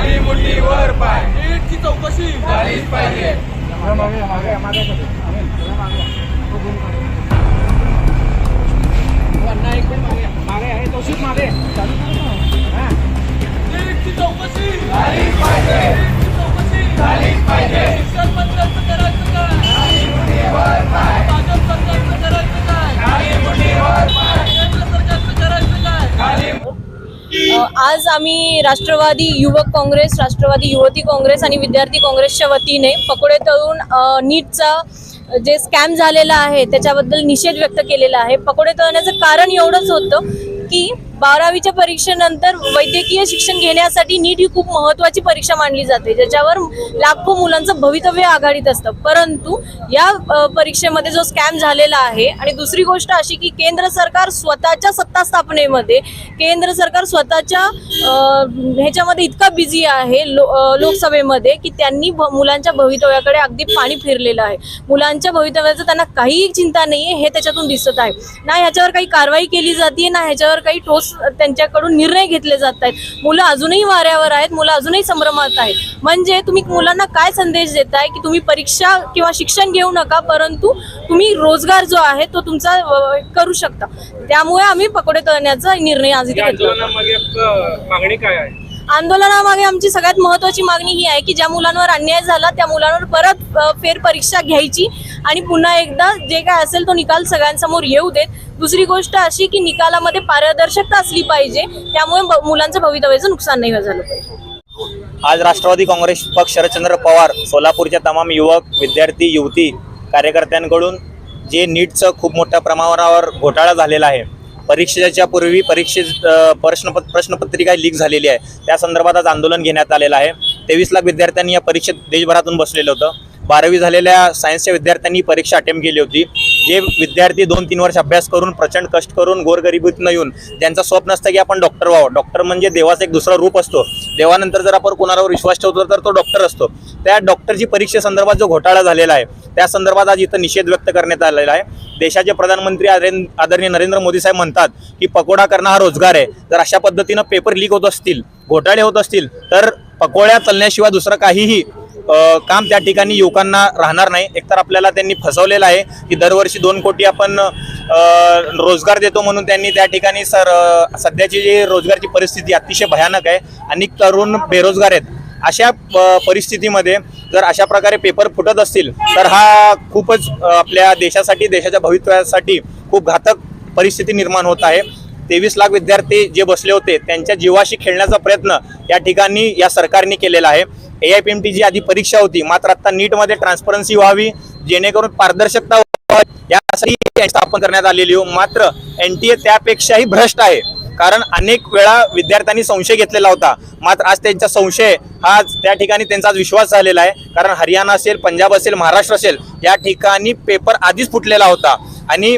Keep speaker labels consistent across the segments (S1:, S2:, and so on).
S1: खाली मुठी वर पाय.
S2: नीटची चौकशी.
S1: झालीच पाहिजे.
S2: नीटची चौकशी.
S1: झालीच पाहिजे.
S2: चौकशी.
S1: झालीच
S3: आज आम्ही राष्ट्रवादी युवक काँग्रेस राष्ट्रवादी युवती काँग्रेस आणि विद्यार्थी काँग्रेसच्या वतीने पकोडे तळून नीटचा जे स्कॅम झालेला आहे त्याच्याबद्दल निषेध व्यक्त केलेला आहे. पकोडे तळण्याचं कारण एवढंच होतं की बारावीच्या परीक्षेनंतर वैद्यकीय शिक्षण घेण्यासाठी नीट ही खूप महत्त्वाची परीक्षा मानली जाते ज्याच्यावर लाखो मुलांचं भवितव्य आघाडीत असतं. परंतु या परीक्षेमध्ये जो स्कॅम झालेला आहे आणि दुसरी गोष्ट अशी की केंद्र सरकार स्वतःच्या सत्ता स्थापनेमध्ये केंद्र सरकार स्वतःच्या ह्याच्यामध्ये इतका बिझी आहे लो लोकसभेमध्ये की त्यांनी भ- मुलांच्या भवितव्याकडे अगदी पाणी फिरलेलं आहे. मुलांच्या भवितव्याचं त्यांना काहीही चिंता नाही आहे हे त्याच्यातून दिसत आहे. ना ह्याच्यावर काही कारवाई केली जाते ना ह्याच्यावर काही ठोस त्यांच्याकडून निर्णय घेतले जात आहेत. मुलं अजूनही वाऱ्यावर आहेत मुलं अजूनही संभ्रमात आहेत. म्हणजे तुम्ही मुलांना काय संदेश देताय की तुम्ही परीक्षा किंवा शिक्षण घेऊ नका परंतु तुम्ही रोजगार जो आहे तो तुमचा करू शकता. त्यामुळे आम्ही पकोडे तळण्याचा निर्णय आज घेतला.
S4: मागणी काय आहे?
S3: आंदोलनामागे आमची सगळ्यात महत्वाची मागणी ही आहे की ज्या मुलांवर अन्याय झाला त्या मुलांवर परत फेरपरीक्षा घ्यायची आणि पुन्हा एकदा जे काय असेल तो निकाल सगळ्यांसमोर येऊ देत. दुसरी गोष्ट अशी की निकालामध्ये पारदर्शकता असली पाहिजे त्यामुळे मुलांचं भवितव्याचं नुकसान नाही झालं पाहिजे.
S5: आज राष्ट्रवादी काँग्रेस पक्ष शरदचंद्र पवार सोलापूरच्या तमाम युवक विद्यार्थी युवती कार्यकर्त्यांकडून जे नीटचं खूप मोठ्या प्रमाणावर घोटाळा झालेला आहे परीक्षेच्या पूर्वी परीक्षेत अ, प्रश्न प्रश्नपत्रिका लीक झालेली आहे. त्या संदर्भात आज आंदोलन घेण्यात आलेलं आहे. तेवीस लाख विद्यार्थ्यांनी या परीक्षेत देशभरातून बसलेलं होतं. बारावी झालेल्या सायन्सच्या विद्यार्थ्यांनी परीक्षा अटेम्प्ट केली होती. जे विद्यार्थी दोन तीन वर्ष अभ्यास करून प्रचंड कष्ट करून गोरगरिबीतनं येऊन त्यांचं स्वप्न असतं की आपण डॉक्टर व्हावं. डॉक्टर म्हणजे देवाचं एक दुसरं रूप असतो. देवानंतर जर आपण कोणावर विश्वास ठेवतो तर तो डॉक्टर असतो. त्या डॉक्टरची परीक्षेसंदर्भात जो घोटाळा झालेला आहे त्या संदर्भात आज इथं निषेध व्यक्त करण्यात आलेला आहे. देशाचे प्रधानमंत्री आदरणीय नरेंद्र मोदी साहेब म्हणतात की पकोडा करणं हा रोजगार आहे. जर अशा पद्धतीनं पेपर लीक होत असतील घोटाळे होत असतील तर पकोड्या चालण्याशिवाय दुसरं काहीही काम त्या ठिकाणी युवकांना राहणार नाही. एकतर आपल्याला त्यांनी फसवलेलं आहे की दरवर्षी दोन कोटी आपण रोजगार देतो म्हणून त्यांनी त्या ठिकाणी सर सध्याची जी रोजगारची परिस्थिती अतिशय भयानक आहे अनेक तरुण बेरोजगार आहेत. अशा परिस्थितीमध्ये जर अशा प्रकारे पेपर फुटत असतील तर हा खूपच आपल्या देशासाठी देशाच्या भवितव्यासाठी खूप घातक परिस्थिती निर्माण होत आहे. तेवीस लाख विद्यार्थी जे बसले होते त्यांच्या जीवाशी खेळण्याचा प्रयत्न या ठिकाणी या सरकारने केलेला आहे. ए आय पी एम टीची आधी परीक्षा होती मात्र आता नीटमध्ये ट्रान्सपरन्सी व्हावी जेणेकरून पारदर्शकता यासाठी स्थापन करण्यात आलेली हो मात्र एन टी ए त्यापेक्षाही भ्रष्ट आहे कारण अनेक वेळा विद्यार्थ्यांनी संशय घेतलेला होता. मात्र आज त्यांचा संशय हा त्या ठिकाणी त्यांचा आज विश्वास झालेला आहे कारण हरियाणा असेल पंजाब असेल महाराष्ट्र असेल या ठिकाणी पेपर आधीच फुटलेला होता. आणि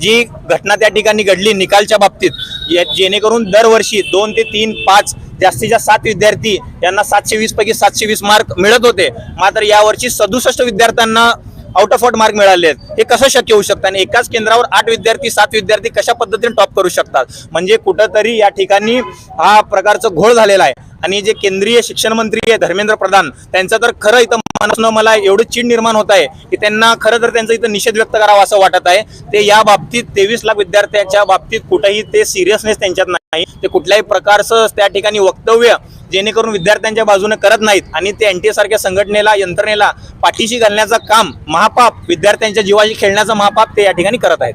S5: जी घटना त्या ठिकाणी घडली निकालच्या बाबतीत जेणेकरून दरवर्षी दोन ते तीन पाच जास्तीत जास्त सात विद्यार्थी यांना सातशे वीस पैकी सातशे वीस मार्क मिळत होते. मात्र यावर्षी सदुसष्ट विद्यार्थ्यांना आउट ऑफ आउट मार्क मिळाले आहेत. हे कसं शक्य होऊ शकतं? आणि एकाच केंद्रावर आठ विद्यार्थी सात विद्यार्थी कशा पद्धतीने टॉप करू शकतात? म्हणजे कुठंतरी या ठिकाणी हा प्रकारचं घोळ झालेला आहे. आणि जे केंद्रीय शिक्षण मंत्री आहे धर्मेंद्र प्रधान त्यांचं तर खरं इथं माणूसनं मला एवढी चीड निर्माण होत आहे की त्यांना खरं तर त्यांचा इथं निषेध व्यक्त करावा असं वाटत आहे. ते या बाबतीत तेवीस लाख विद्यार्थ्यांच्या बाबतीत कुठेही ते सिरियसनेस त्यांच्यात नाही. ते कुठल्याही प्रकारचं त्या ठिकाणी वक्तव्य जेणेकरून विद्यार्थ्यांच्या बाजूने करत नाहीत आणि ते एनटीए सारख्या संघटनेला यंत्रणेला पाठीशी घालण्याचं काम महापाप विद्यार्थ्यांच्या जीवाशी खेळण्याचं महापाप ते या ठिकाणी करत आहेत.